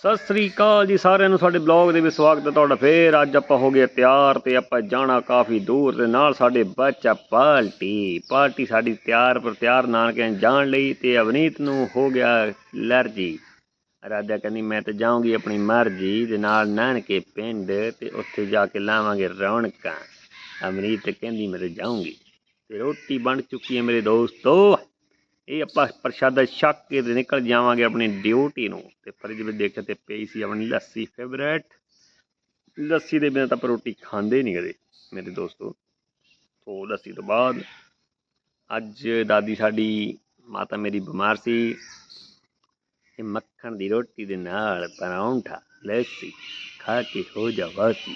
ਸਤਿ ਸ੍ਰੀ ਅਕਾਲ ਜੀ ਸਾਰਿਆਂ ਨੂੰ, ਸਾਡੇ ਬਲੌਗ ਦੇ ਵਿੱਚ ਸਵਾਗਤ ਹੈ ਤੁਹਾਡਾ ਫੇਰ ਅੱਜ ਆਪਾਂ ਹੋ ਗਏ ਤਿਆਰ ਤੇ ਆਪਾਂ ਜਾਣਾ ਕਾਫੀ ਦੂਰ ਤੇ ਨਾਲ ਸਾਡੇ ਬੱਚਾ ਪਾਰਟੀ ਪਾਰਟੀ ਸਾਡੀ ਤਿਆਰ ਪਰ ਤਿਆਰ ਨਾਨਕੇ ਜਾਣ ਲਈ ਤੇ ਅਵਨੀਤ ਨੂੰ ਹੋ ਗਿਆ ਅਲਰਜੀ। ਰਾਧਾ ਕਹਿੰਦੀ, ਮੈਂ ਤਾਂ ਜਾਊਂਗੀ ਆਪਣੀ ਮਰਜ਼ੀ ਦੇ ਨਾਲ ਨਾਨਕੇ ਪਿੰਡ ਤੇ ਉੱਥੇ ਜਾ ਕੇ ਲਾਵਾਂਗੇ ਰੌਣਕਾਂ। ਅਵਨੀਤ ਕਹਿੰਦੀ, ਮੈਂ ਤਾਂ ਜਾਊਂਗੀ ਤੇ ਰੋਟੀ ਬਣ ਚੁੱਕੀ ਹੈ ਮੇਰੇ ਦੋਸਤੋ। ਇਹ ਆਪਾਂ ਪ੍ਰਸ਼ਾਦਾ ਛੱਕ ਕੇ ਨਿਕਲ ਜਾਵਾਂਗੇ ਆਪਣੀ ਡਿਊਟੀ ਨੂੰ। ਤੇ ਫਰਿੱਜ ਵਿੱਚ ਦੇਖਿਆ ਤੇ ਪਈ ਸੀ ਆਪਣੀ ਲੱਸੀ ਫੇਵਰੇਟ ਲੱਸੀ ਦੇ ਬਿਨਾਂ ਤਾਂ ਆਪਾਂ ਰੋਟੀ ਖਾਂਦੇ ਨਹੀਂ ਕਦੇ, ਮੇਰੇ ਦੋਸਤੋ। ਤੋਂ ਲੱਸੀ ਤੋਂ ਬਾਅਦ ਅੱਜ ਦਾਦੀ ਸਾਡੀ ਮਾਤਾ ਮੇਰੀ ਬਿਮਾਰ ਸੀ। ਇਹ ਮੱਖਣ ਦੀ ਰੋਟੀ ਦੇ ਨਾਲ ਪਰੌਂਠਾ, ਲੱਸੀ ਖਾ ਕੇ ਹੋ ਜਾ ਵਾਸੀ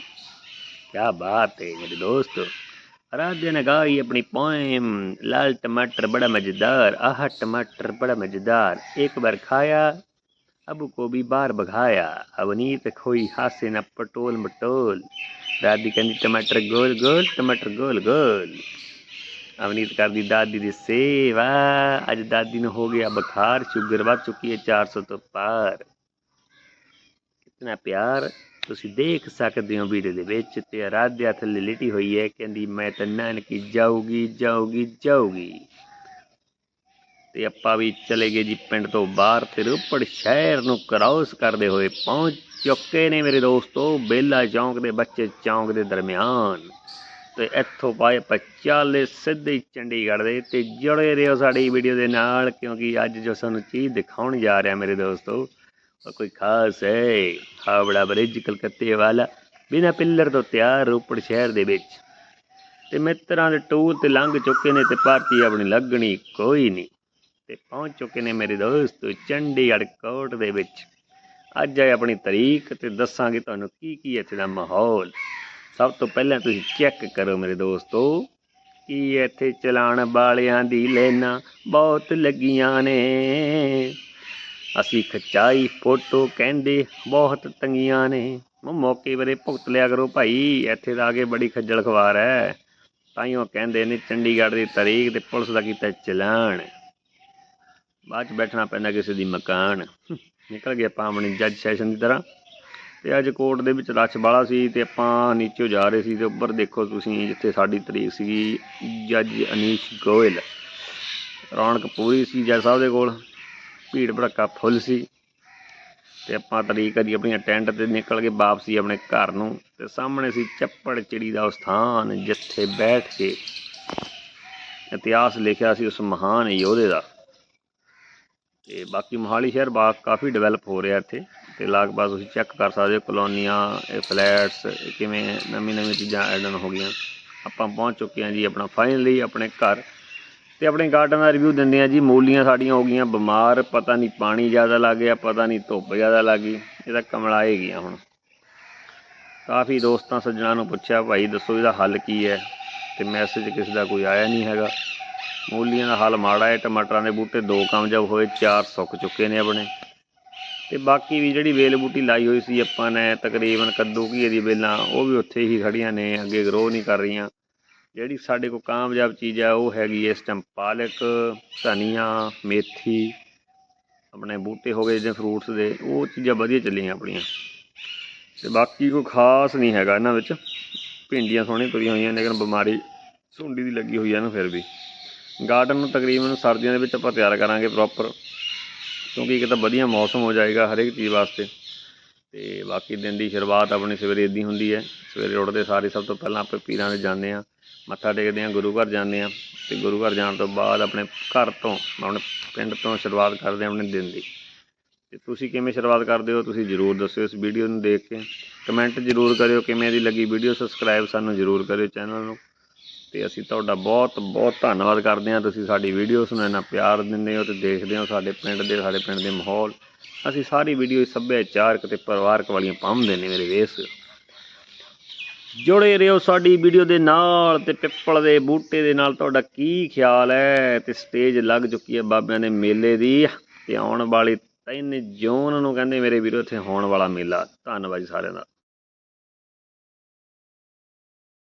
ਕੀ ਬਾਤ ਹੈ ਮੇਰੇ ਦੋਸਤੋ। आराध्या ने गाई अपनी पोएम, लाल टमाटर बड़ा मज़ेदार, आह टमाटर बड़ा मज़ेदार। एक बार खाया, अब को भी बार बघाया अवनीत खोई हासे न पटोल मटोल। दादी कहती टमाटर गोल गोल, टमाटर गोल गोल। अवनीत कर दी दादी दी सेवा, आज दादी ने हो गया बुखार, शुगर बढ़ चुकी है चार सौ तो पार। कितना प्यार। ਤੁਸੀਂ ਦੇਖ ਸਕਦੇ ਹੋ ਵੀਡੀਓ ਦੇ ਵਿੱਚ ਤੇ ਆਰਾਧਿਆ ਥੱਲੇ ਲਿਟੀ ਹੋਈ ਹੈ, ਕਹਿੰਦੀ ਮੈਂ ਤਾਂ ਨਾਨਕੀ ਜਾਊਗੀ ਜਾਊਗੀ ਜਾਊਗੀ। ਤੇ ਆਪਾਂ ਵੀ ਚਲੇ ਗਏ ਜੀ ਪਿੰਡ ਤੋਂ ਬਾਹਰ ਤੇ ਰੋਪੜ ਸ਼ਹਿਰ ਨੂੰ ਕਰਾਸ ਕਰਦੇ ਹੋਏ ਪਹੁੰਚ ਚੁੱਕੇ ਨੇ ਮੇਰੇ ਦੋਸਤੋ, ਬੇਲਾ ਚੌਂਕ ਦੇ ਬੱਚੇ ਚੌਂਕ ਦੇ ਦਰਮਿਆਨ। ਤੇ ਇੱਥੋਂ ਪਾਏ ਪਚਾਲੇ ਸਿੱਧੇ ਚੰਡੀਗੜ੍ਹ ਦੇ ਤੇ ਜੁੜੇ ਰਹੋ ਸਾਡੀ ਵੀਡੀਓ ਦੇ ਨਾਲ, ਕਿਉਂਕਿ ਅੱਜ ਜੋ ਸਾਨੂੰ ਚੀਜ਼ ਦਿਖਾਉਣ ਜਾ ਰਿਹਾ ਮੇਰੇ ਦੋਸਤੋ ਉਹ ਕੋਈ ਖਾਸ ਹੈ ਹਾਵੜਾ ਬ੍ਰਿਜ ਕਲਕੱਤੇ ਵਾਲਾ ਬਿਨਾਂ ਪਿੱਲਰ ਤੋਂ ਤਿਆਰ ਰੋਪੜ ਸ਼ਹਿਰ ਦੇ ਵਿੱਚ ਤੇ ਮਿੱਤਰਾਂ ਦੇ ਟੂਰ ਤੇ ਲੰਘ ਚੁੱਕੇ ਨੇ ਤੇ ਪਾਰਟੀ ਆਪਣੀ ਲੱਗਣੀ ਕੋਈ ਨਹੀਂ ਤੇ ਪਹੁੰਚ ਚੁੱਕੇ ਨੇ ਮੇਰੇ ਦੋਸਤ ਚੰਡੀਗੜ੍ਹ ਕੋਟ ਦੇ ਵਿੱਚ ਅੱਜ ਹੈ ਆਪਣੀ ਤਾਰੀਖ ਤੇ ਦੱਸਾਂਗੇ ਤੁਹਾਨੂੰ ਕੀ ਕੀ ਇੱਥੇ ਦਾ ਮਾਹੌਲ ਸਭ ਤੋਂ ਪਹਿਲਾਂ ਤੁਸੀਂ ਚੈੱਕ ਕਰੋ ਮੇਰੇ ਦੋਸਤੋ ਕਿ ਇੱਥੇ ਚਲਾਣ ਵਾਲਿਆਂ ਦੀ ਲੈਣਾ ਬਹੁਤ ਲੱਗੀਆਂ ਨੇ ਅਸੀਂ ਖਚਾਈ ਫੋਟੋ ਕਹਿੰਦੇ ਬਹੁਤ ਤੰਗੀਆਂ ਨੇ। ਮੌਕੇ ਵੇਲੇ ਭੁਗਤ ਲਿਆ ਕਰੋ ਭਾਈ, ਇੱਥੇ ਤਾਂ ਕੇ ਬੜੀ ਖੱਜਲ ਖਵਾਰ ਹੈ ਤਾਈਓ ਕਹਿੰਦੇ ਨੇ ਚੰਡੀਗੜ੍ਹ ਦੀ ਤਾਰੀਖ ਤੇ ਪੁਲਿਸ ਦਾ ਕੀਤਾ ਚਲਾਨ। ਬਾਅਦ ਚ ਬੈਠਣਾ ਪੈਂਦਾ ਕਿਸੇ ਦੀ ਮਕਾਨ। ਨਿਕਲ ਗਏ ਆਪਾਂ ਆਪਣੇ ਜੱਜ ਸੈਸ਼ਨ ਦੀ ਤਰ੍ਹਾਂ। ਤੇ ਅੱਜ ਕੋਰਟ ਦੇ ਵਿੱਚ ਰਸ਼ ਵਾਲਾ ਸੀ ਤੇ ਆਪਾਂ ਨੀਚੇ ਜਾ ਰਹੇ ਸੀ ਤੇ ਉੱਪਰ ਦੇਖੋ ਤੁਸੀਂ ਜਿੱਥੇ ਸਾਡੀ ਤਰੀਕ ਸੀਗੀ ਜੱਜ ਅਨੀਸ਼ ਗੋਇਲ। ਰੌਣਕ ਪੂਰੀ ਸੀ ਜੱਜ ਸਾਹਿਬ ਦੇ ਕੋਲ। ਭੀੜ ਭੜੱਕਾ ਫੁੱਲ ਸੀ। ਤੇ ਆਪਾਂ ਤਰੀਕ ਦੀ ਆਪਣੀਆਂ ਟੈਂਟ ਤੇ ਨਿਕਲ ਕੇ ਵਾਪਸੀ ਆਪਣੇ ਘਰ ਨੂੰ ਤੇ ਸਾਹਮਣੇ ਸੀ ਚੱਪੜ ਚਿੜੀ ਦਾ ਉਹ ਸਥਾਨ ਜਿੱਥੇ ਬੈਠ ਕੇ ਇਤਿਹਾਸ ਲਿਖਿਆ ਸੀ ਉਸ ਮਹਾਨ ਯੋਧੇ ਦਾ। ਤੇ ਬਾਕੀ ਮੋਹਾਲੀ ਸ਼ਹਿਰ ਬਾ, ਕਾਫੀ ਡਿਵੈਲਪ ਹੋ ਰਿਹਾ ਇੱਥੇ ਤੇ ਲਗਭਗ ਤੁਸੀਂ ਚੈੱਕ ਕਰ ਸਕਦੇ ਹੋ ਕਲੋਨੀਆਂ, ਇਹ ਫਲੈਟਸ ਇਹ ਕਿਵੇਂ ਨਵੀਂ ਨਵੀਂ ਚੀਜ਼ਾਂ ਐਡਨ ਹੋ ਗਈਆਂ। ਆਪਾਂ ਪਹੁੰਚ ਚੁੱਕੇ ਹਾਂ ਜੀ ਆਪਣਾ ਫਾਈਨਲੀ ਆਪਣੇ ਘਰ। ਤੇ ਆਪਣੇ ਗਾਰਡਨ ਦਾ ਰਿਵਿਊ ਦਿੰਦੇ ਆ ਜੀ। ਮੂਲੀਆਂ ਸਾਡੀਆਂ ਹੋ ਗਈਆਂ ਬਿਮਾਰ, ਪਤਾ ਨਹੀਂ ਪਾਣੀ ਜ਼ਿਆਦਾ ਲੱਗ ਗਿਆ, ਪਤਾ ਨਹੀਂ ਧੁੱਪ ਜ਼ਿਆਦਾ ਲੱਗ ਗਈ। ਇਹਦਾ ਕਮਲਾ ਹੀ ਗਿਆ ਹੁਣ। ਕਾਫੀ ਦੋਸਤਾਂ ਸੱਜਣਾ ਨੂੰ ਪੁੱਛਿਆ, ਭਾਈ ਦੱਸੋ ਇਹਦਾ ਹੱਲ ਕੀ ਹੈ? ਤੇ ਮੈਸੇਜ ਕਿਸੇ ਦਾ ਕੋਈ ਆਇਆ ਨਹੀਂ ਹੈਗਾ। ਮੂਲੀਆਂ ਦਾ ਹੱਲ ਮਾੜਾ ਹੈ, ਟਮਾਟਰਾਂ ਦੇ ਬੂਟੇ ਦੋ ਕਾਮਯਾਬ ਹੋਏ, ਚਾਰ ਸੁੱਕ ਚੁੱਕੇ ਨੇ ਆਪਣੇ। ਤੇ ਬਾਕੀ ਵੀ ਜਿਹੜੀ ਵੇਲ ਬੂਟੀ ਲਾਈ ਹੋਈ ਸੀ ਆਪਾਂ ਨੇ, ਤਕਰੀਬਨ ਕੱਦੂ ਘੀਏ ਦੀ ਵੇਲਾਂ, ਉਹ ਵੀ ਉੱਥੇ ਹੀ ਖੜੀਆਂ ਨੇ, ਅੱਗੇ ਗਰੋ ਨਹੀਂ ਕਰ ਰਹੀਆਂ। ਜਿਹੜੀ ਸਾਡੇ ਕੋਲ ਕਾਮਯਾਬ ਚੀਜ਼ ਹੈ ਉਹ ਹੈਗੀ ਇਸ ਟਾਈਮ ਪਾਲਕ, ਧਨੀਆ, ਮੇਥੀ, ਆਪਣੇ ਬੂਟੇ ਹੋ ਗਏ ਜਿਹੜੇ ਫਰੂਟਸ ਦੇ, ਉਹ ਚੀਜ਼ਾਂ ਵਧੀਆ ਚੱਲੀਆਂ ਆਪਣੀਆਂ। ਤੇ ਬਾਕੀ ਕੋਈ ਖਾਸ ਨਹੀਂ ਹੈਗਾ ਇਹਨਾਂ ਵਿੱਚ। ਭਿੰਡੀਆਂ ਸੋਹਣੀਆਂ ਤੁਰੀਆਂ ਹੋਈਆਂ, ਲੇਕਿਨ ਬਿਮਾਰੀ ਸੁੰਡੀ ਦੀ ਲੱਗੀ ਹੋਈ ਹੈ ਨਾ ਫਿਰ ਵੀ। ਗਾਰਡਨ ਨੂੰ ਤਕਰੀਬਨ ਸਰਦੀਆਂ ਦੇ ਵਿੱਚ ਆਪਾਂ ਤਿਆਰ ਕਰਾਂਗੇ ਪ੍ਰੋਪਰ ਕਿਉਂਕਿ ਇੱਕ ਤਾਂ ਵਧੀਆ ਮੌਸਮ ਹੋ ਜਾਏਗਾ ਹਰੇਕ ਚੀਜ਼ ਵਾਸਤੇ। ਤੇ ਬਾਕੀ ਦਿਨ ਦੀ ਸ਼ੁਰੂਆਤ ਆਪਣੀ ਸਵੇਰੇ ਇਦਾਂ ਹੁੰਦੀ ਹੈ। ਸਵੇਰੇ ਉੱਠਦੇ ਸਾਰੇ ਸਭ ਤੋਂ ਪਹਿਲਾਂ ਆਪਾਂ ਪੀਰਾਂ ਦੇ ਜਾਂਦੇ ਆ ਮੱਥਾ ਟੇਕਦੇ ਹਾਂ, ਗੁਰੂ ਘਰ ਜਾਂਦੇ ਹਾਂ ਤੇ ਗੁਰੂ ਘਰ ਜਾਣ ਤੋਂ ਬਾਅਦ ਆਪਣੇ ਘਰ ਤੋਂ, ਆਪਣੇ ਪਿੰਡ ਤੋਂ ਸ਼ੁਰੂਆਤ ਕਰਦੇ ਹਾਂ ਆਪਣੇ ਦਿਨ ਦੀ। ਤੇ ਤੁਸੀਂ ਕਿਵੇਂ ਸ਼ੁਰੂਆਤ ਕਰਦੇ ਹੋ ਤੁਸੀਂ ਜਰੂਰ ਦੱਸਿਓ ਇਸ ਵੀਡੀਓ ਨੂੰ ਦੇਖ ਕੇ। ਕਮੈਂਟ ਜਰੂਰ ਕਰਿਓ ਕਿਵੇਂ ਦੀ ਲੱਗੀ ਵੀਡੀਓ, ਸਬਸਕ੍ਰਾਈਬ ਸਾਨੂੰ ਜਰੂਰ ਕਰਿਓ ਚੈਨਲ ਨੂੰ। ਤੇ ਅਸੀਂ ਤੁਹਾਡਾ ਬਹੁਤ ਬਹੁਤ ਧੰਨਵਾਦ ਕਰਦੇ ਹਾਂ ਤੁਸੀਂ ਸਾਡੀ ਵੀਡੀਓਸ ਨੂੰ ਇੰਨਾ ਪਿਆਰ ਦਿੰਦੇ ਹੋ ਤੇ ਦੇਖਦੇ ਹੋ ਸਾਡੇ ਪਿੰਡ ਦੇ, ਸਾਡੇ ਪਿੰਡ ਦੇ ਮਾਹੌਲ। ਅਸੀਂ ਸਾਰੀ ਵੀਡੀਓ ਸੱਭਿਆਚਾਰਕ ਤੇ ਪਰਿਵਾਰਕ ਵਾਲੀਆਂ ਪਾਉਂਦੇ ਨੇ ਮੇਰੇ ਵੇਸ। ਜੁੜੇ ਰਹੋ ਸਾਡੀ ਵੀਡੀਓ ਦੇ ਨਾਲ ਤੇ ਪਿੱਪਲ ਦੇ ਬੂਟੇ ਦੇ ਨਾਲ ਤੁਹਾਡਾ ਕੀ ਖਿਆਲ ਹੈ? ਤੇ ਸਟੇਜ ਲੱਗ ਚੁੱਕੀ ਹੈ ਬਾਬਿਆਂ ਦੇ ਮੇਲੇ ਦੀ ਤੇ ਆਉਣ ਵਾਲੀ ਤਿੰਨ ਜੂਨ ਨੂੰ ਕਹਿੰਦੇ ਮੇਰੇ ਵੀਰੋ ਇੱਥੇ ਹੋਣ ਵਾਲਾ ਮੇਲਾ। ਧੰਨਵਾਦ ਜੀ ਸਾਰਿਆਂ ਦਾ।